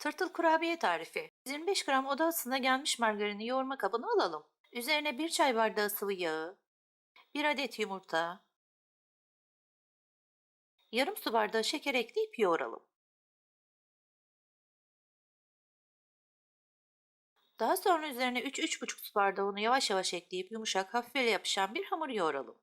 Tırtıl kurabiye tarifi. 25 gram oda ısısına gelmiş margarini yoğurma kabına alalım. Üzerine 1 çay bardağı sıvı yağı, 1 adet yumurta, yarım su bardağı şeker ekleyip yoğuralım. Daha sonra üzerine 3-3,5 su bardağı unu yavaş yavaş ekleyip yumuşak, hafif ele yapışan bir hamur yoğuralım.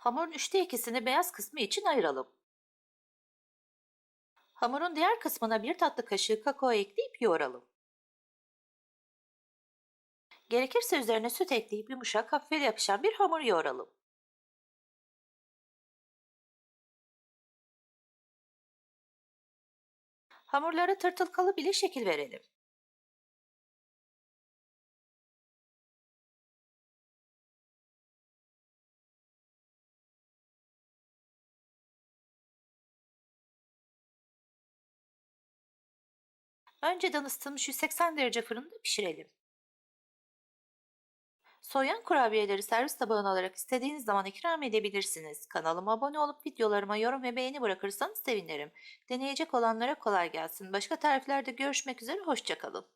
Hamurun üçte ikisini beyaz kısmı için ayıralım. Hamurun diğer kısmına bir tatlı kaşığı kakao ekleyip yoğuralım. Gerekirse üzerine süt ekleyip yumuşak, hafif ele yapışan bir hamur yoğuralım. Hamurlara tırtıl kalıp ile şekil verelim. Önceden ısıtılmış 180 derece fırında pişirelim. Soğuyan kurabiyeleri servis tabağına alarak istediğiniz zaman ikram edebilirsiniz. Kanalıma abone olup videolarıma yorum ve beğeni bırakırsanız sevinirim. Deneyecek olanlara kolay gelsin. Başka tariflerde görüşmek üzere, hoşçakalın.